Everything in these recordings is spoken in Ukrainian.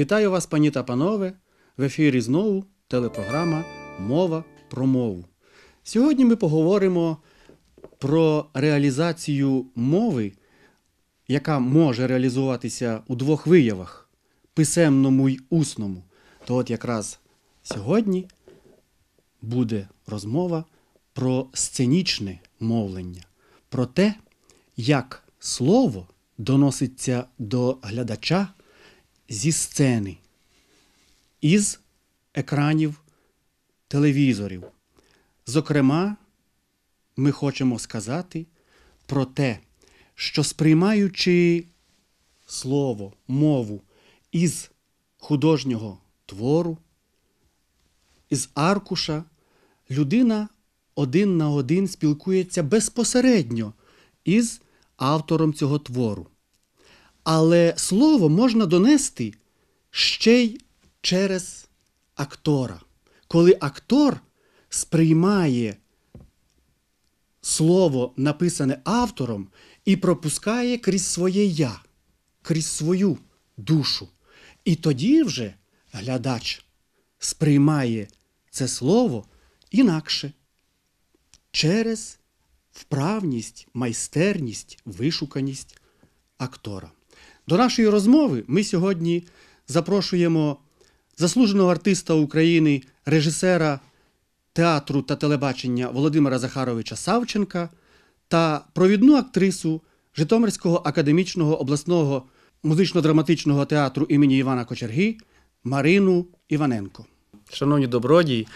Вітаю вас, пані та панове! В ефірі знову телепрограма Мова про мову. Сьогодні ми поговоримо про реалізацію мови, яка може реалізуватися у двох виявах писемному й усному. То от якраз сьогодні буде розмова про сценічне мовлення, про те, як слово доноситься до глядача зі сцени, із екранів телевізорів. Зокрема, ми хочемо сказати про те, що сприймаючи слово, мову із художнього твору, із аркуша, людина один на один спілкується безпосередньо із автором цього твору. Але слово можна донести ще й через актора. Коли актор сприймає слово, написане автором, і пропускає крізь своє я, крізь свою душу. І тоді вже глядач сприймає це слово інакше через вправність, майстерність, вишуканість актора. До нашої розмови ми сьогодні запрошуємо заслуженого артиста України, режисера театру та телебачення Володимира Захаровича Савченка та провідну актрису Житомирського академічного обласного музично-драматичного театру імені Івана Кочерги Марину Іваненко. Шановні добродії,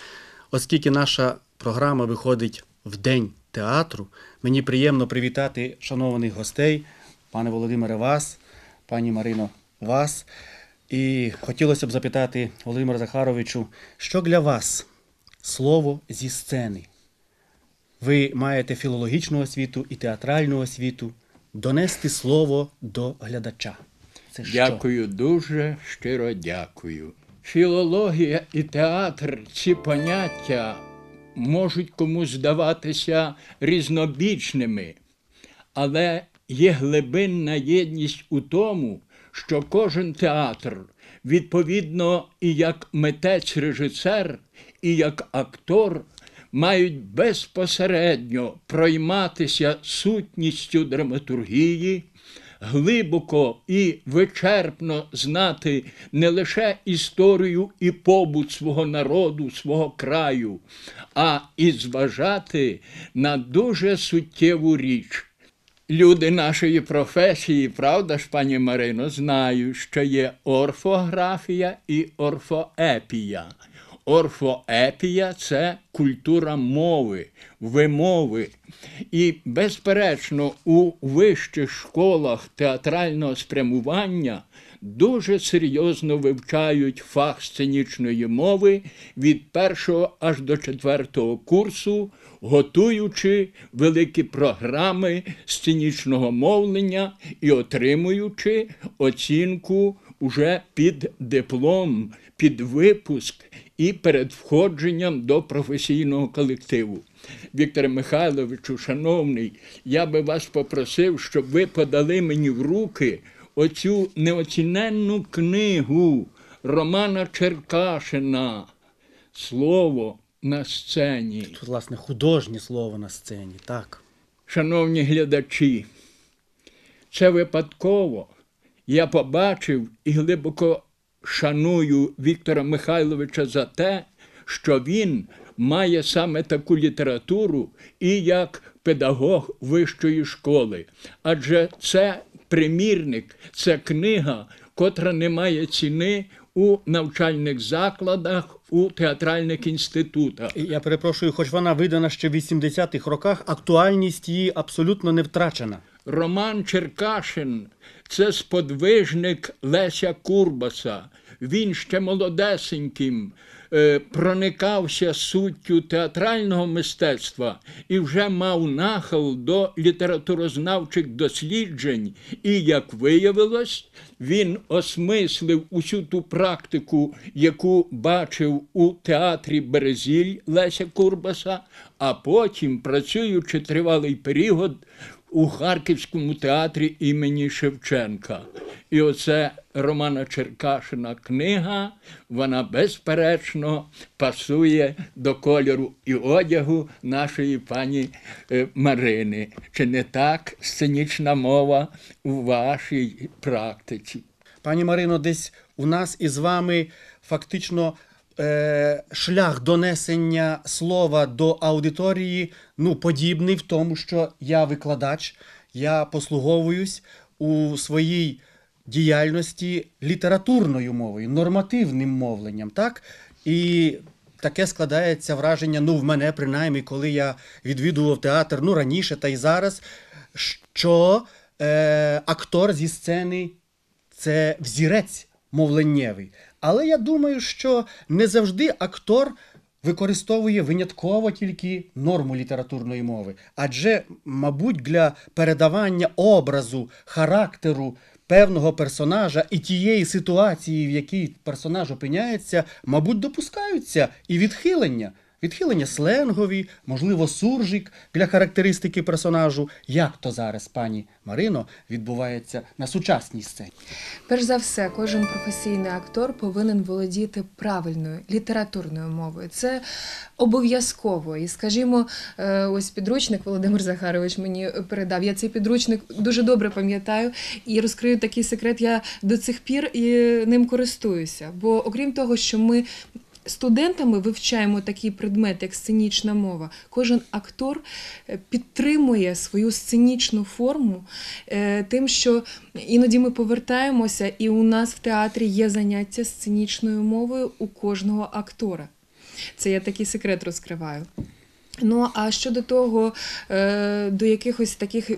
оскільки наша програма виходить в день театру, мені приємно привітати шанованих гостей, пане Володимире, вас, пані Марино, вас. І хотілося б запитати Володимира Захаровичу, що для вас слово зі сцени? Ви маєте філологічну освіту і театральну освіту. Донести слово до глядача. Це що? Дякую дуже, щиро дякую. Філологія і театр ці поняття можуть комусь здаватися різнобічними, але є глибинна єдність у тому, що кожен театр, відповідно, і як митець-режисер, і як актор мають безпосередньо пройматися сутністю драматургії, глибоко і вичерпно знати не лише історію і побут свого народу, свого краю, а і зважати на дуже суттєву річ. Люди нашої професії, правда ж, пані Марино, знають, що є орфографія і орфоепія. Орфоепія це культура мови, вимови. І, безперечно, у вищих школах театрального спрямування дуже серйозно вивчають фах сценічної мови від першого аж до четвертого курсу, готуючи великі програми сценічного мовлення і отримуючи оцінку уже під диплом, під випуск і перед входженням до професійного колективу. Вікторе Михайловичу, шановний, я би вас попросив, щоб ви подали мені в руки оцю неоціненну книгу Романа Черкашина Слово на сцені. Тут, власне, художнє слово на сцені, так. Шановні глядачі, це випадково. Я побачив і глибоко шаную Віктора Михайловича за те, що він має саме таку літературу і як педагог вищої школи. Адже це примірник, це книга, котра не має ціни у навчальних закладах, у театральних інститутах. Я перепрошую, хоч вона видана ще в 80-х роках, актуальність її абсолютно не втрачена. Роман Черкашин це сподвижник Леся Курбаса. Він ще молодесеньким е, проникався суттю театрального мистецтва і вже мав нахил до літературознавчих досліджень. І, як виявилось, він осмислив усю ту практику, яку бачив у театрі Березіль Леся Курбаса, а потім, працюючи тривалий період у Харківському театрі імені Шевченка. І оце Романа Черкашина книга, вона безперечно пасує до кольору і одягу нашої пані е, Марини. Чи не так сценічна мова у вашій практиці? Пані Марино, десь у нас із вами фактично е, шлях донесення слова до аудиторії ну, подібний в тому, що я викладач, я послуговуюсь у своїй діяльності літературною мовою, нормативним мовленням. так? І таке складається враження, ну, в мене принаймні, коли я відвідував театр, ну раніше та й зараз, що е, актор зі сцени це взірець мовленнєвий. Але я думаю, що не завжди актор використовує винятково тільки норму літературної мови. Адже, мабуть, для передавання образу, характеру певного персонажа і тієї ситуації, в якій персонаж опиняється, мабуть, допускаються і відхилення. Відхилення сленгові, можливо, суржик для характеристики персонажу. Як то зараз, пані Марино, відбувається на сучасній сцені? Перш за все, кожен професійний актор повинен володіти правильною літературною мовою. Це обов'язково. І, скажімо, е, ось підручник Володимир Захарович мені передав. Я цей підручник дуже добре пам'ятаю і розкрию такий секрет. Я до цих пір і ним користуюся. Бо окрім того, що ми. Студентами вивчаємо такий предмет, як сценічна мова. Кожен актор е, підтримує свою сценічну форму е, тим, що іноді ми повертаємося, і у нас в театрі є заняття сценічною мовою у кожного актора. Це я такий секрет розкриваю. Ну а щодо того, е, до якихось таких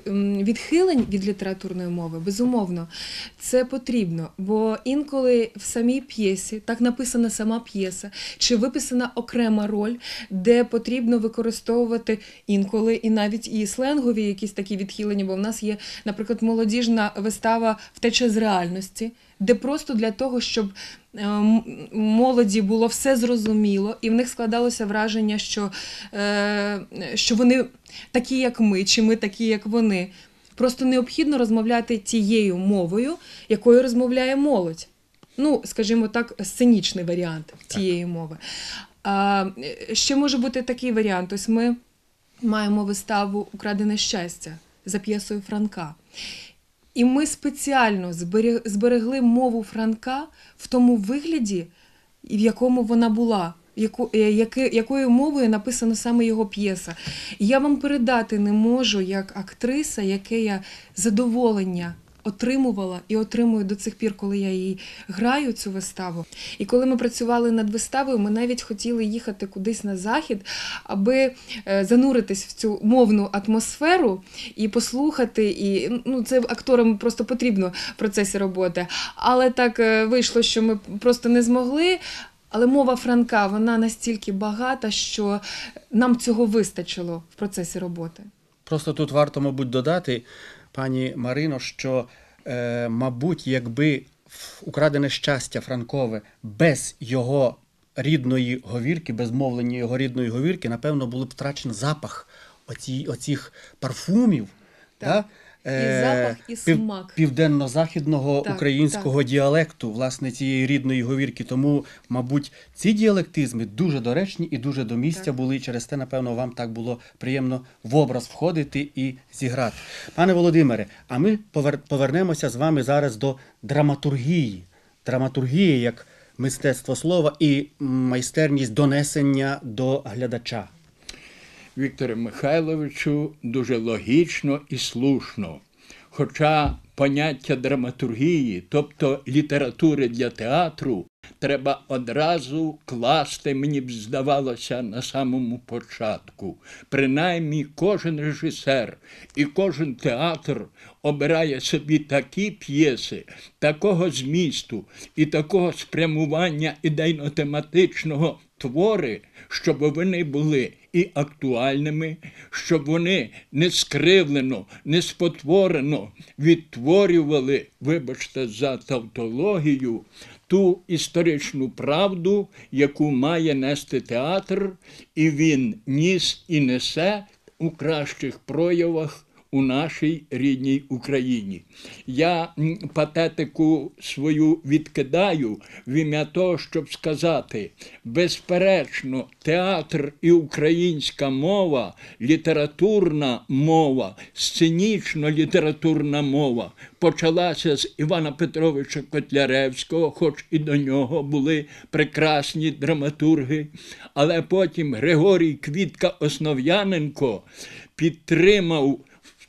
відхилень від літературної мови, безумовно, це потрібно. Бо інколи в самій п'єсі так написана сама п'єса, чи виписана окрема роль, де потрібно використовувати інколи і навіть і сленгові якісь такі відхилення, бо в нас є, наприклад, молодіжна вистава Втеча з реальності. Де просто для того, щоб молоді було все зрозуміло, і в них складалося враження, що, е, що вони такі, як ми, чи ми такі, як вони. Просто необхідно розмовляти тією мовою, якою розмовляє молодь. Ну, скажімо так, сценічний варіант тієї мови. А, е, ще може бути такий варіант. Ось ми маємо виставу Украдене щастя за п'єсою Франка. І ми спеціально зберегли мову Франка в тому вигляді, в якому вона була, яку, е, якою мовою написана саме його п'єса. Я вам передати не можу як актриса, яке я задоволення отримувала і отримую до цих пір, коли я її граю цю виставу. І коли ми працювали над виставою, ми навіть хотіли їхати кудись на захід, аби е, зануритись в цю мовну атмосферу і послухати. І ну, це акторам просто потрібно в процесі роботи. Але так е, вийшло, що ми просто не змогли. Але мова Франка вона настільки багата, що нам цього вистачило в процесі роботи. Просто тут варто, мабуть, додати, пані Марино, що, е, мабуть, якби украдене щастя Франкове без його рідної говірки, без мовлення його рідної говірки, напевно, було б втрачений запах оці, оцих парфумів. Так. Да? І запах, і смак. Південно-західного Так, українського діалекту, власне, цієї рідної говірки. Тому, мабуть, ці діалектизми дуже доречні і дуже до місця Так. були. і Через те, напевно, вам так було приємно в образ входити і зіграти. Пане Володимире, а ми повер- повернемося з вами зараз до драматургії. Драматургії як мистецтво слова і майстерність донесення до глядача. Вікторе Михайловичу дуже логічно і слушно. Хоча поняття драматургії, тобто літератури для театру, треба одразу класти, мені б здавалося, на самому початку. Принаймні, кожен режисер і кожен театр обирає собі такі п'єси, такого змісту і такого спрямування ідейно-тематичного твори, щоб вони були і актуальними, щоб вони не скривлено, не спотворено відтворювали, вибачте, за тавтологію, ту історичну правду, яку має нести театр, і він ніс і несе у кращих проявах у нашій рідній Україні. Я патетику свою відкидаю в ім'я того, щоб сказати: безперечно, театр і українська мова, літературна мова, сценічно-літературна мова почалася з Івана Петровича Котляревського, хоч і до нього були прекрасні драматурги, але потім Григорій Квітка Основ'яненко підтримав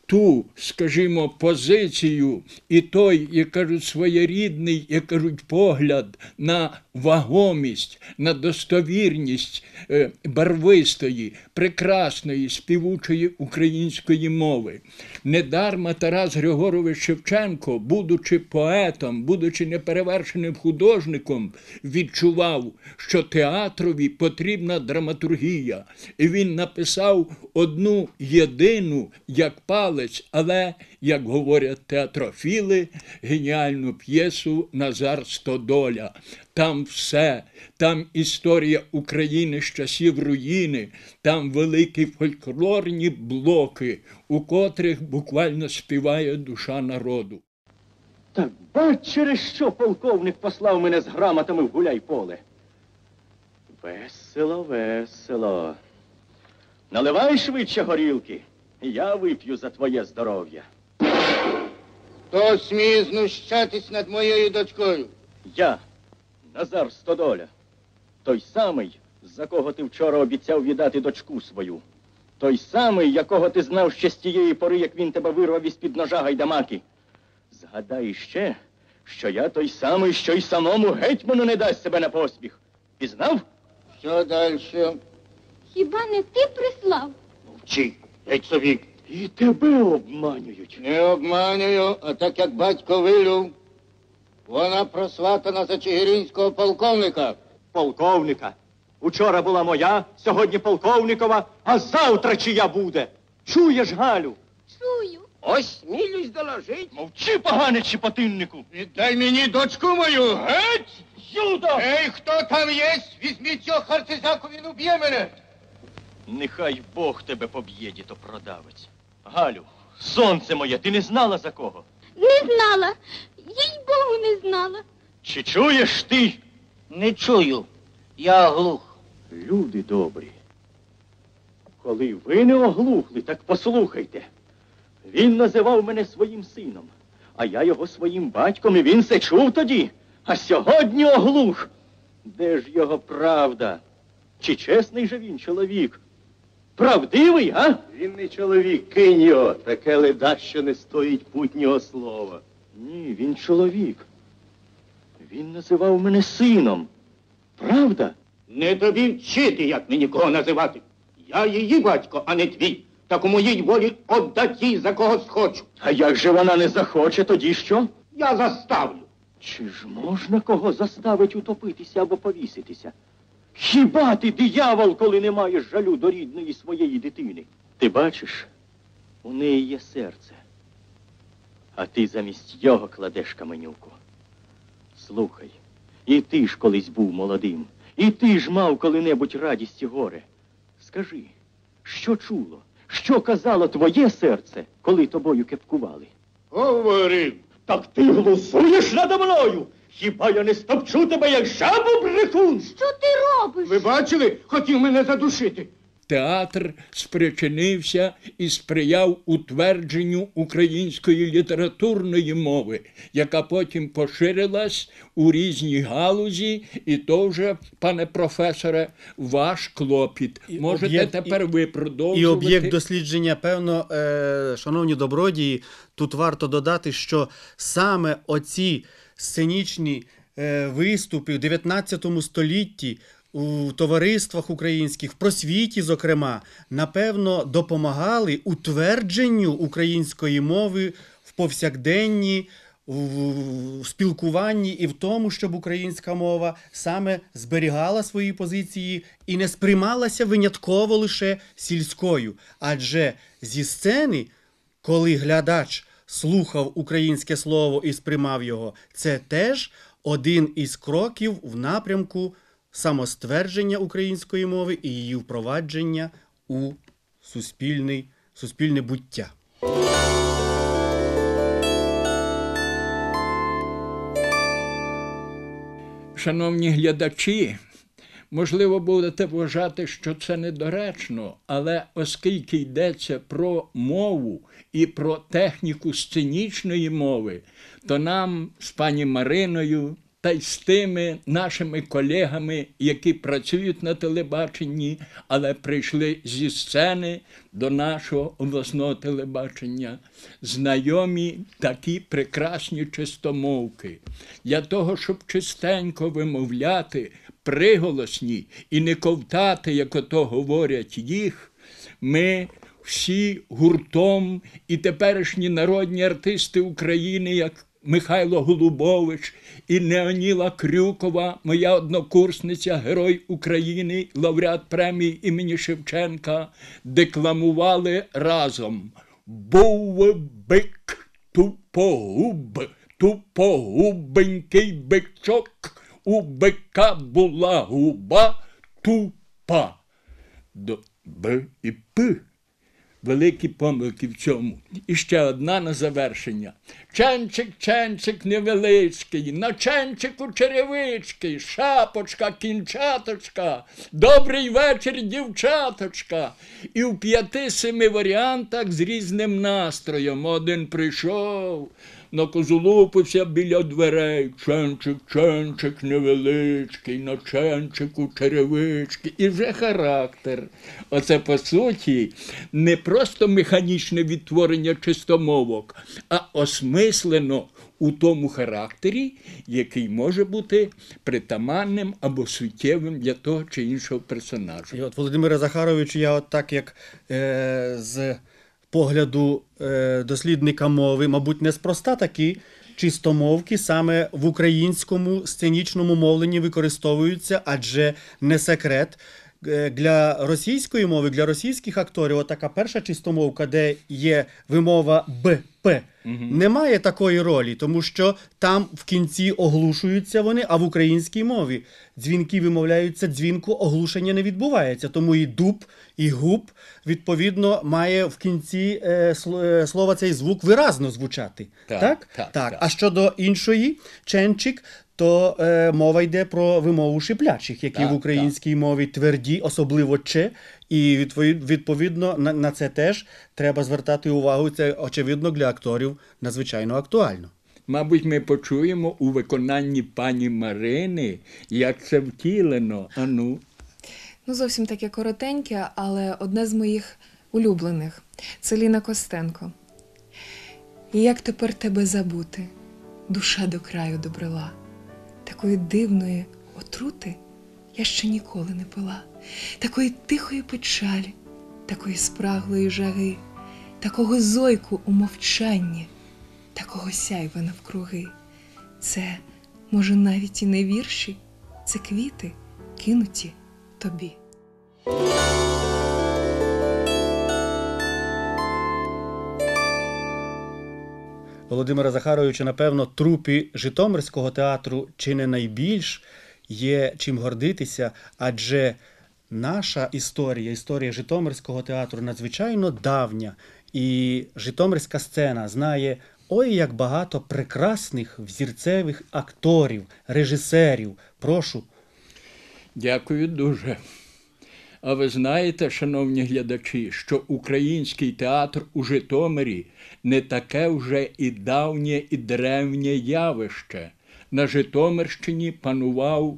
ту, скажімо, позицію і той, як кажуть, своєрідний, як кажуть, погляд на вагомість, на достовірність е, барвистої, прекрасної співучої української мови. Недарма Тарас Григорович Шевченко, будучи поетом, будучи неперевершеним художником, відчував, що театрові потрібна драматургія. І він написав одну єдину, як палець, але, як говорять театрофіли, геніальну п'єсу Назар Стодоля. Там все, там історія України з часів руїни, там великі фольклорні блоки, у котрих буквально співає душа народу. Так бач, через що полковник послав мене з грамотами в гуляй-поле. Весело, весело. Наливай швидше горілки. Я вип'ю за твоє здоров'я. Хто сміє знущатись над моєю дочкою? Я, Назар Стодоля, той самий, за кого ти вчора обіцяв віддати дочку свою. Той самий, якого ти знав ще з тієї пори, як він тебе вирвав із-під ножа гайдамаки. Згадай ще, що я той самий, що й самому гетьману не дасть себе на поспіх. Пізнав? Що далі? Хіба не ти прислав? Мовчи, геть собі. І тебе обманюють. Не обманюю, а так як батько вилюв, вона просватана за чигиринського полковника. Полковника. Учора була моя, сьогодні полковникова, а завтра чия буде. Чуєш, Галю? Чую. Ось смілюсь доложить. Мовчи, погане чіпотиннику. Віддай мені дочку мою, геть! Юда! Ей, хто там є? Візьміть цього харцизаку, він уб'є мене. Нехай Бог тебе поб'є, дітопродавець. Галю, сонце моє, ти не знала за кого? Не знала. Їй Богу не знала. Чи чуєш ти? Не чую. Я глух. Люди добрі. Коли ви не оглухли, так послухайте. Він називав мене своїм сином, а я його своїм батьком, і він це чув тоді. А сьогодні оглух. Де ж його правда? Чи чесний же він чоловік? Правдивий, а? Він не чоловік, кинь його, таке леда, що не стоїть путнього слова. Ні, він чоловік. Він називав мене сином. Правда? Не тобі вчити, як мені кого називати. Я її батько, а не твій. Так у моїй волі отдать їй за кого схочу. А як же вона не захоче, тоді що? Я заставлю. Чи ж можна кого заставить утопитися або повіситися? Хіба ти диявол, коли не маєш жалю до рідної своєї дитини? Ти бачиш, у неї є серце, а ти замість його кладеш каменюку. Слухай, і ти ж колись був молодим, і ти ж мав коли-небудь радість і горе. Скажи, що чуло, що казало твоє серце, коли тобою кепкували? Говорив. Так ти глусуєш надо мною? Хіба я не стопчу тебе, як жабу брехун? Що ти робиш? Ви бачили? Хотів мене задушити. Театр спричинився і сприяв утвердженню української літературної мови, яка потім поширилась у різні галузі, і то вже, пане професоре, ваш клопіт. І Можете об'єкт- тепер ви продовжувати. І об'єкт дослідження, певно, е, шановні добродії, тут варто додати, що саме оці сценічні е, виступи в 19 столітті у товариствах українських, в просвіті, зокрема, напевно, допомагали утвердженню української мови в повсякденні. В спілкуванні і в тому, щоб українська мова саме зберігала свої позиції і не сприймалася винятково лише сільською. Адже зі сцени, коли глядач слухав українське слово і сприймав його, це теж один із кроків в напрямку самоствердження української мови і її впровадження у суспільний, суспільне буття. Шановні глядачі, можливо, будете вважати, що це недоречно, але оскільки йдеться про мову і про техніку сценічної мови, то нам з пані Мариною та й з тими нашими колегами, які працюють на телебаченні, але прийшли зі сцени до нашого обласного телебачення, знайомі такі прекрасні чистомовки. Для того, щоб чистенько вимовляти приголосні і не ковтати, як ото говорять їх, ми всі гуртом і теперішні народні артисти України, як Михайло Голубович і Неоніла Крюкова, моя однокурсниця, Герой України, лауреат премії імені Шевченка, декламували разом. Був бик тупогуб, тупогубенький бичок, у бика була губа тупа. До Б і П. Великі помилки в цьому. І ще одна на завершення. Ченчик, ченчик невеличкий, на ченчику черевички, шапочка, кінчаточка, добрий вечір, дівчаточка. І в п'яти-семи варіантах з різним настроєм. Один прийшов, накозулупився біля дверей. Ченчик, ченчик невеличкий, на ченчику черевички. І вже характер. Оце по суті не просто механічне відтворення чистомовок, а осмислено у тому характері, який може бути притаманним або суттєвим для того чи іншого персонажа. І от Володимире Захаровичу, я от так як е, з погляду е, дослідника мови, мабуть, неспроста такі чистомовки саме в українському сценічному мовленні використовуються, адже не секрет. е, Для російської мови, для російських акторів, така перша чистомовка, де є вимова Б, П, немає такої ролі, тому що там в кінці оглушуються вони, а в українській мові дзвінки вимовляються дзвінку, оглушення не відбувається. Тому і дуб, і губ, відповідно, має в кінці е, е, слова цей звук виразно звучати. Так, Так? так, так. А щодо іншої, ченчик, то е, мова йде про вимову шиплячих, які Так, в українській мові тверді, особливо че. І відповідно на, на це теж треба звертати увагу. Це очевидно для акторів надзвичайно актуально. Мабуть, ми почуємо у виконанні пані Марини, як це втілено. Ану. Ну, зовсім таке коротеньке, але одне з моїх улюблених це Ліна Костенко. І як тепер тебе забути? Душа до краю добрила. Такої дивної отрути я ще ніколи не пила, такої тихої печалі, такої спраглої жаги, такого зойку у мовчанні, такого сяйва навкруги. Це, може, навіть і не вірші, це квіти, кинуті тобі. Володимира Захаровича, напевно, трупі Житомирського театру чи не найбільш є чим гордитися, адже наша історія, історія Житомирського театру надзвичайно давня, і Житомирська сцена знає ой як багато прекрасних взірцевих акторів, режисерів. Прошу. Дякую дуже. А ви знаєте, шановні глядачі, що український театр у Житомирі не таке вже і давнє, і древнє явище. На Житомирщині панував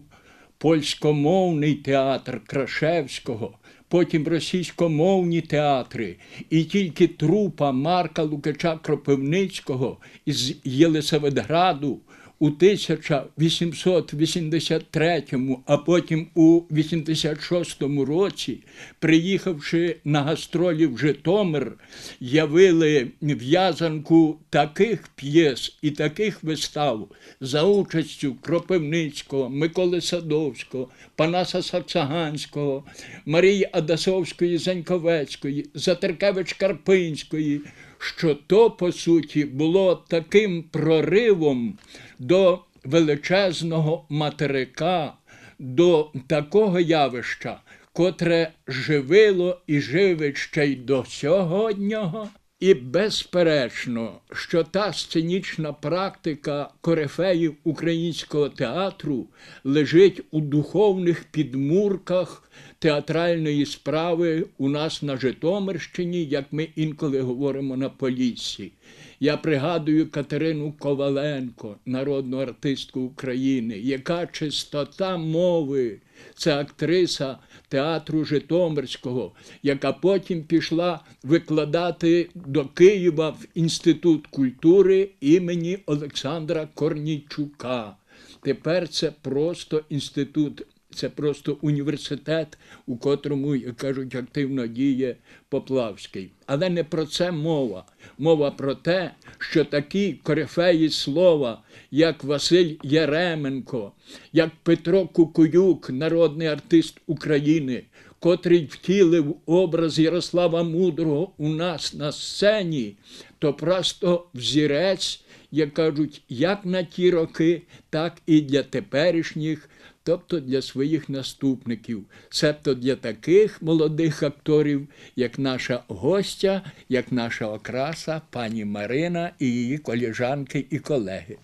польськомовний театр Крашевського, потім російськомовні театри, і тільки трупа Марка Лукача Кропивницького із Єлисаветграду у 1883, а потім у 86 році, приїхавши на гастролі в Житомир, явили в'язанку таких п'єс і таких вистав за участю Кропивницького, Миколи Садовського, Панаса Саксаганського, Марії Адасовської Заньковецької, Затеркевич Карпинської, що то, по суті, було таким проривом до величезного материка, до такого явища, котре живило і живить ще й до сьогоднього. І безперечно, що та сценічна практика корифеїв українського театру лежить у духовних підмурках театральної справи у нас на Житомирщині, як ми інколи говоримо на Поліссі. Я пригадую Катерину Коваленко, народну артистку України, яка чистота мови, це актриса театру Житомирського, яка потім пішла викладати до Києва в Інститут культури імені Олександра Корнійчука. Тепер це просто інститут, це просто університет, у котрому, як кажуть, активно діє Поплавський. Але не про це мова. Мова про те, що такі корифеї слова, як Василь Яременко, як Петро Кукуюк, народний артист України, котрий втілив образ Ярослава Мудрого у нас на сцені, то просто взірець, як кажуть, як на ті роки, так і для теперішніх, тобто для своїх наступників, себто для таких молодих акторів, як наша гостя, як наша окраса, пані Марина і її коліжанки і колеги.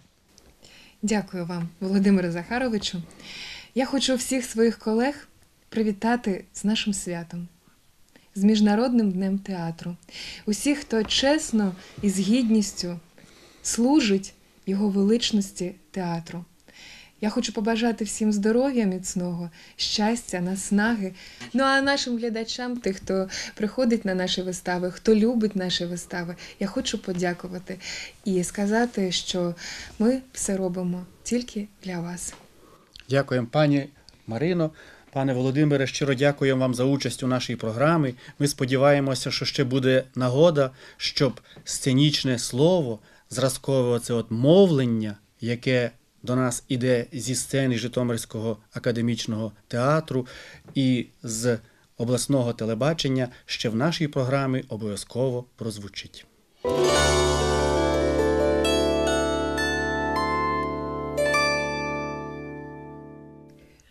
Дякую вам, Володимире Захаровичу. Я хочу всіх своїх колег привітати з нашим святом, з Міжнародним днем театру. Усіх, хто чесно і з гідністю служить його величності театру. Я хочу побажати всім здоров'я міцного, щастя, наснаги. Ну а нашим глядачам, тих, хто приходить на наші вистави, хто любить наші вистави, я хочу подякувати і сказати, що ми все робимо тільки для вас. Дякуємо, пані Марино. Пане Володимире, щиро дякуємо вам за участь у нашій програмі. Ми сподіваємося, що ще буде нагода, щоб сценічне слово, зразкове це от мовлення, яке до нас іде зі сцени Житомирського академічного театру і з обласного телебачення, ще в нашій програмі обов'язково прозвучить.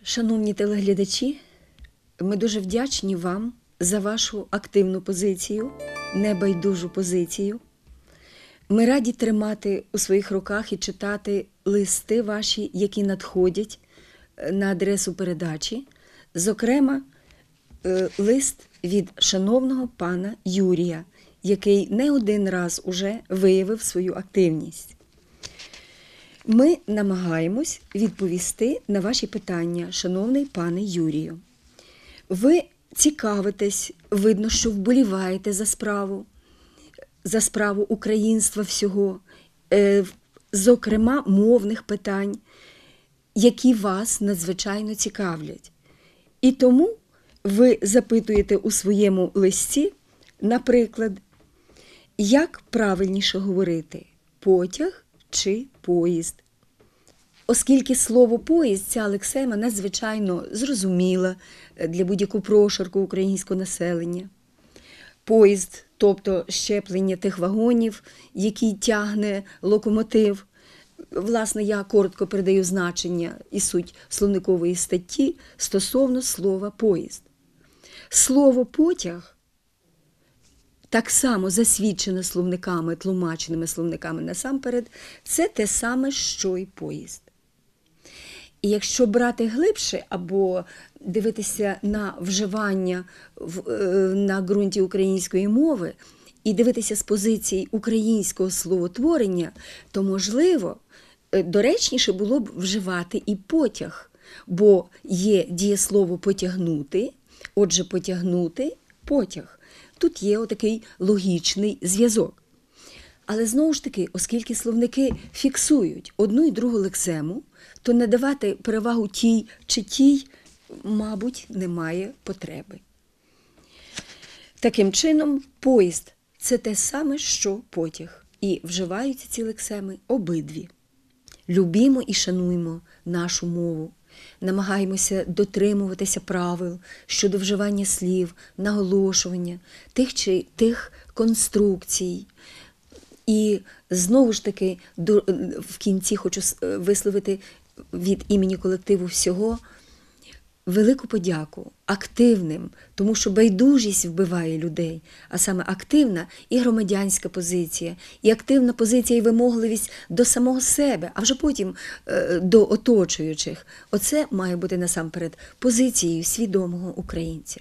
Шановні телеглядачі, ми дуже вдячні вам за вашу активну позицію, небайдужу позицію. Ми раді тримати у своїх руках і читати листи ваші, які надходять е, на адресу передачі. Зокрема, е, лист від шановного пана Юрія, який не один раз уже виявив свою активність. Ми намагаємось відповісти на ваші питання, шановний пане Юрію. Ви цікавитесь, видно, що вболіваєте за справу, за справу українства всього, е, зокрема мовних питань, які вас надзвичайно цікавлять. І тому ви запитуєте у своєму листі, наприклад, як правильніше говорити потяг чи поїзд. Оскільки слово поїзд ця лексема надзвичайно зрозуміла для будь-якого прошарку українського населення. Поїзд, тобто щеплення тих вагонів, які тягне локомотив. Власне, я коротко передаю значення і суть словникової статті стосовно слова поїзд. Слово потяг так само засвідчене словниками, тлумаченими словниками насамперед, це те саме, що й поїзд. І якщо брати глибше або дивитися на вживання е, на ґрунті української мови і дивитися з позиції українського словотворення, то можливо е, доречніше було б вживати і потяг, бо є дієслово потягнути, отже, потягнути потяг. Тут є отакий логічний зв'язок. Але знову ж таки, оскільки словники фіксують одну і другу лексему, то надавати перевагу тій чи тій, мабуть, немає потреби. Таким чином, поїзд це те саме, що потяг, і вживаються ці лексеми обидві. Любімо і шануймо нашу мову, намагаємося дотримуватися правил щодо вживання слів, наголошування, тих чи тих конструкцій. І знову ж таки в кінці хочу с- висловити від імені колективу всього велику подяку активним, тому що байдужість вбиває людей, а саме активна і громадянська позиція, і активна позиція і вимогливість до самого себе, а вже потім е, до оточуючих. Оце має бути насамперед позицією свідомого українця.